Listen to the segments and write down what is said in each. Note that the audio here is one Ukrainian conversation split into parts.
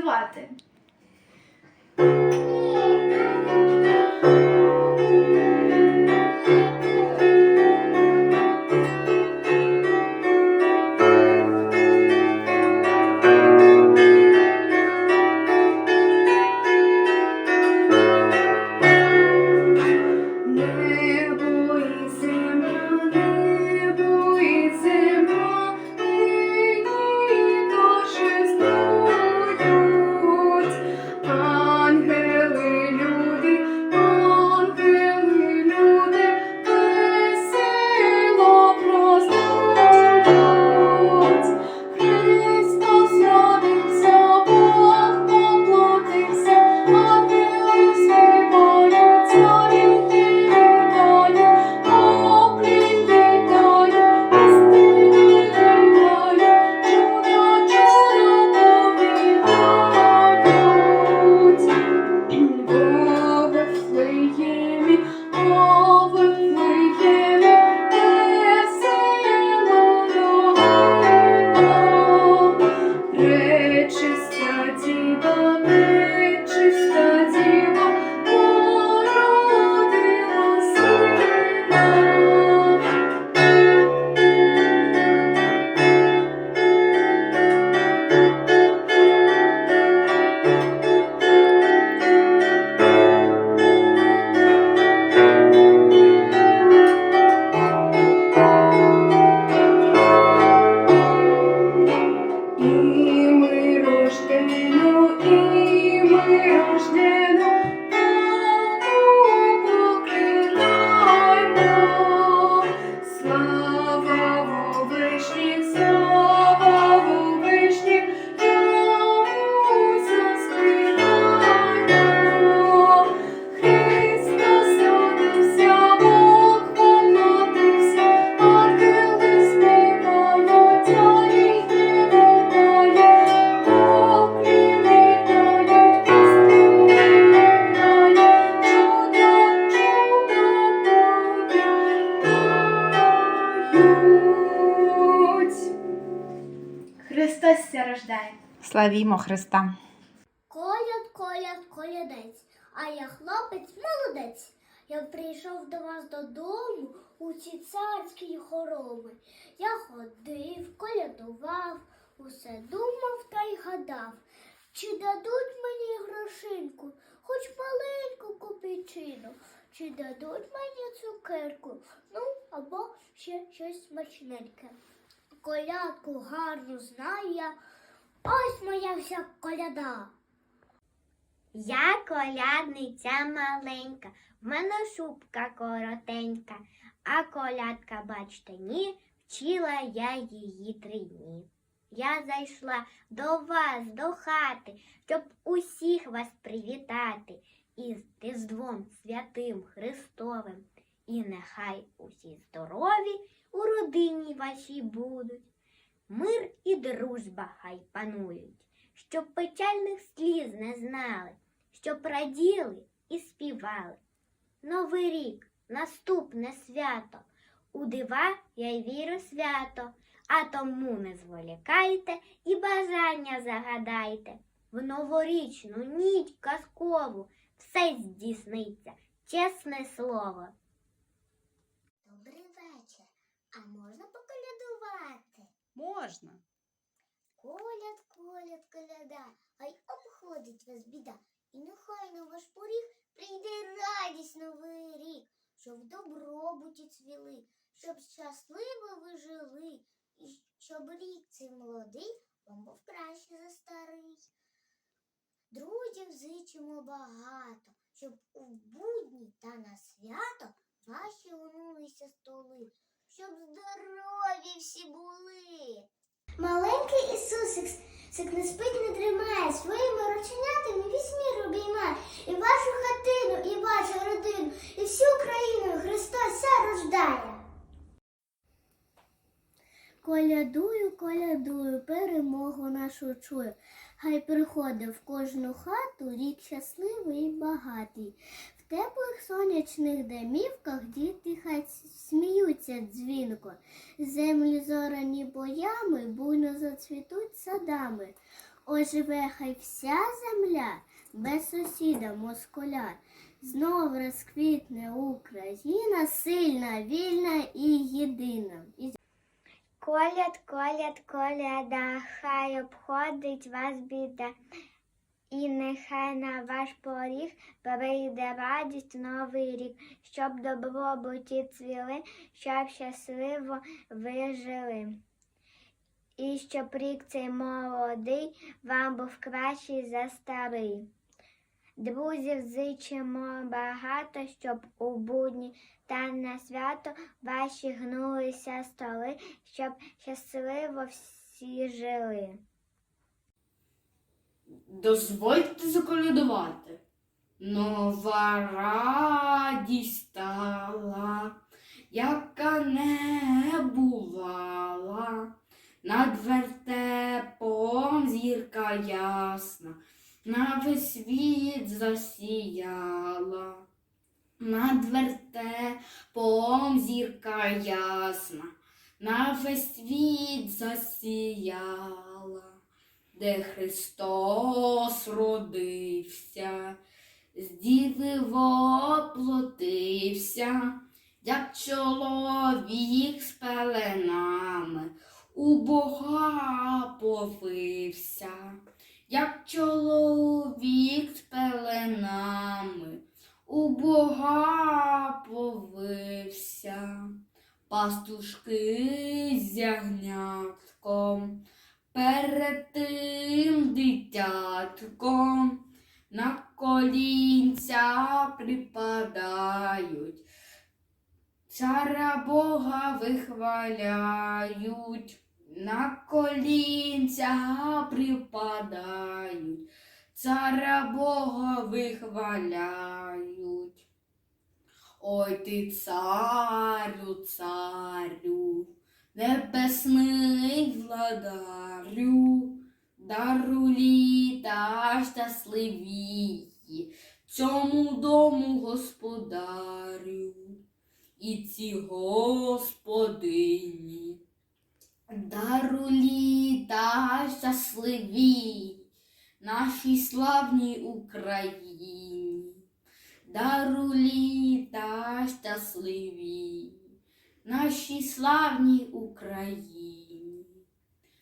колядувати. Ся рождає. Славімо Христа! Коляд, коляд, колядець, а я хлопець молодець. Я прийшов до вас додому у ці царські хороми. Я ходив, колядував, усе думав та й гадав. Чи дадуть мені грошинку, хоч маленьку копійчину, чи дадуть мені цукерку, ну або ще щось смачненьке. Колядку гарну знаю я, ось моя вся коляда. Я колядниця маленька, в мене шубка коротенька, а колядка, бачте, ні, вчила я її три дні. Я зайшла до вас, до хати, щоб усіх вас привітати із Різдвом Святим Христовим. І нехай усі здорові у родині вашій будуть. Мир і дружба хай панують, щоб печальних сліз не знали, щоб раділи і співали. Новий рік, наступне свято, у дива я й вірю свято, а тому не зволікайте і бажання загадайте. В новорічну ніч казкову все здійсниться, чесне слово. А можна поколядувати? Можна. Коляд, коляд, коляда, хай обходить вас біда. І нехай на ваш поріг прийде радість новий рік, щоб в добробуті цвіли, щоб щасливо ви жили, і щоб рік цей молодий вам був краще за старий. Друзів зичимо багато, щоб у будні та на свято ваші онулися столи, щоб здорові всі були. Маленький Ісусик сик не спить, не тримає, своїми рученятами весь мір обіймає. І вашу хатину, і вашу родину, і всю Україну Христос ся рождає. Колядую, колядую, перемогу нашу чую. Хай приходить в кожну хату рік щасливий і багатий. Теплих сонячних домівках діти хай сміються дзвінко. Землі зорані боями, буйно зацвітуть садами. оживе хай вся земля, без сусіда москаля. Знов розквітне Україна, сильна, вільна і єдина. І Коляд, коляд, коляда, хай обходить вас біда. І нехай на ваш поріг прийде радість новий рік, щоб добробуті цвіли, щоб щасливо ви жили. І щоб рік цей молодий вам був кращий за старий. Друзів зичимо багато, щоб у будні та на свято ваші гнулися столи, щоб щасливо всі жили. Дозвольте заколядувати. Нова радість стала, яка не бувала. Над вертепом зірка ясна, на весь світ засіяла. Над вертепом зірка ясна, на весь світ засіяла де Христос родився, з діви воплотився, як чоловік з пеленами, у Бога повився, як чоловік з пеленами, у Бога повився, пастушки з ягнятком. Перед тим дитятком на колінця припадають, царя Бога вихваляють, на колінця припадають, царя Бога вихваляють. Ой ти царю, царю, небесний владарю, дару літа щасливії, цьому дому господарю і ці господині. Дару літа щасливі, нашій славній Україні. Дару літа щасливі, нашій славній Україні.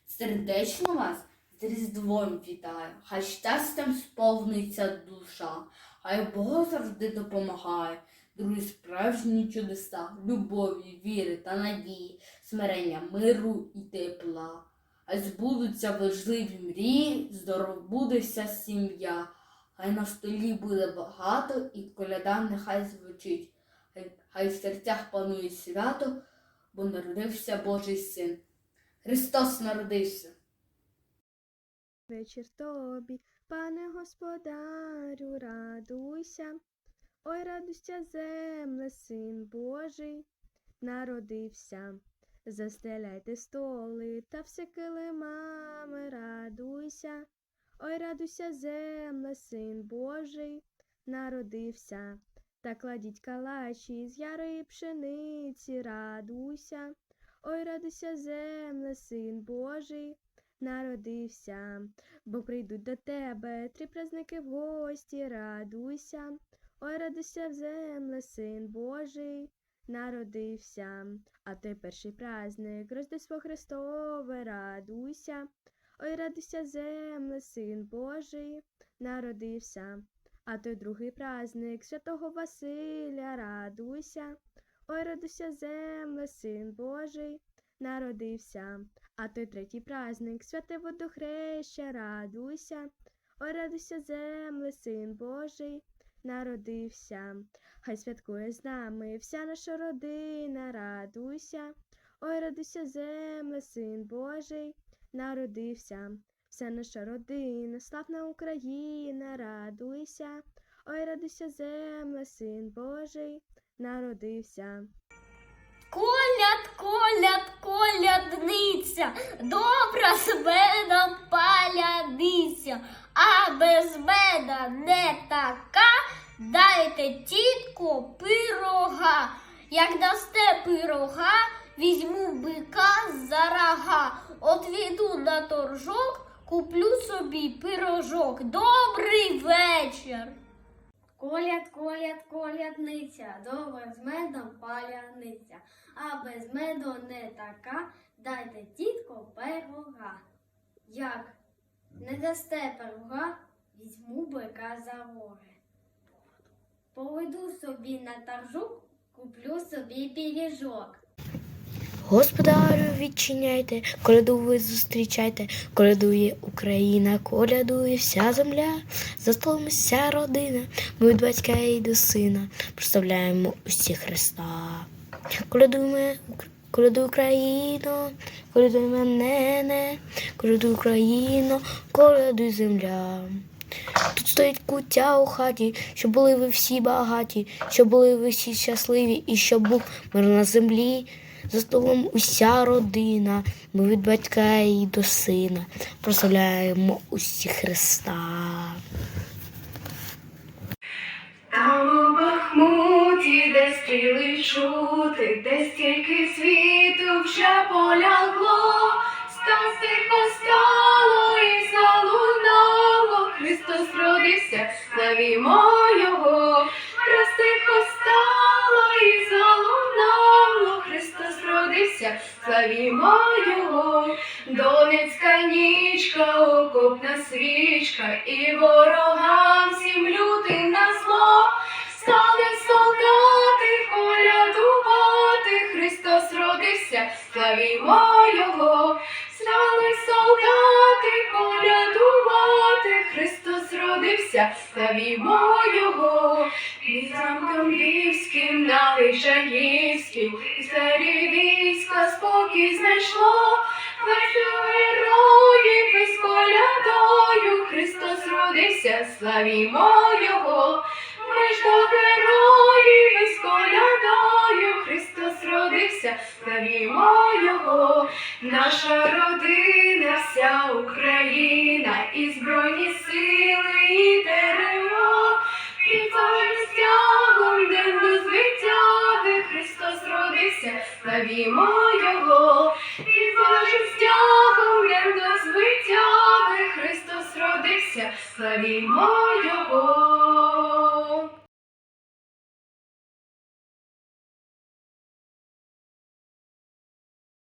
Сердечно вас Різдвом вітаю, хай щастям сповниться душа, хай Бог завжди допомагає, другі справжні чудеса, любові, віри та надії, смирення, миру і тепла. Хай збудуться важливі мрії, здоробудеся сім'я. Хай на столі буде багато і коляда нехай звучить. Хай, хай в серцях панує свято, бо народився Божий син. Христос народився. Вечір тобі, пане господарю, радуйся. Ой, радуйся, земле, син Божий, народився. Застеляйте столи та все килимами, радуйся. Ой, радуйся, земле, син Божий, народився. Та кладіть калачі з ярої пшениці, радуйся. Ой, радуйся, земле, син Божий, народився. Бо прийдуть до тебе три праздники в гості, радуйся. Ой, радуйся в земле, син Божий, народився. А той перший праздник, Рождество Христове, радуйся. Ой, радуйся, земле, син Божий, народився. А той другий праздник святого Василя, радуйся. Ой, радуйся, земле, син Божий, народився. А той третій праздник святе водохреща, радуйся. Ой, радуйся, земле, син Божий, народився. Хай святкує з нами вся наша родина, радуйся. Ой, радуйся, земле, син Божий, народився. Вся наша родина, славна Україна, радуйся. Ой, радуйся, земле, син Божий, народився. Коляд, коляд, колядниця, добра з медом паляниця, а без меда не така, дайте тітку пирога. Як дасте пирога, візьму бика за рога, отвіду на торжок, куплю собі пирожок. Добрий вечір. Коляд, коляд, колядниця, добре з медом паляниця, а без меду не така, дайте тітко пирога. Як не дасте пирога, візьму бика за роги. Поведу собі на торжок, куплю собі пиріжок. Господарю відчиняйте, коляду ви зустрічайте, колядує Україна, колядує вся земля, за столом вся родина, ми від батька і до сина проставляємо усі Христа. Колядуємо, колядуй Україно, колядуй мене, колядуй Україно, колядуй земля. Тут стоїть куття у хаті, щоб були ви всі багаті, щоб були ви всі щасливі, і щоб був мир на землі. За столом уся родина, ми від батька і до сина прославляємо усі Христа. Там у Бахмуті, де стріли чути, де стільки світу вже полягло, стан тихо стало і залунало, Христос родився, славімо Його, родився, славімо Його, Донецька нічка, окопна свічка, і ворогам всім лютий на зло, стали солдати колядувати, Христос родився, славімо Його, стали солдати колядувати, Христос родився, славімо Його, під замком львівським на Личаївським, і старі спокій знайшло, Весело героїв із колядою, Христос родився, славімо Його, ми ж до героїв із колядою, Христос родився, славімо Його, наша родина, вся Україна, і збройні сили, і ТРО, під стягом день до звитяги, Христос родився, славімо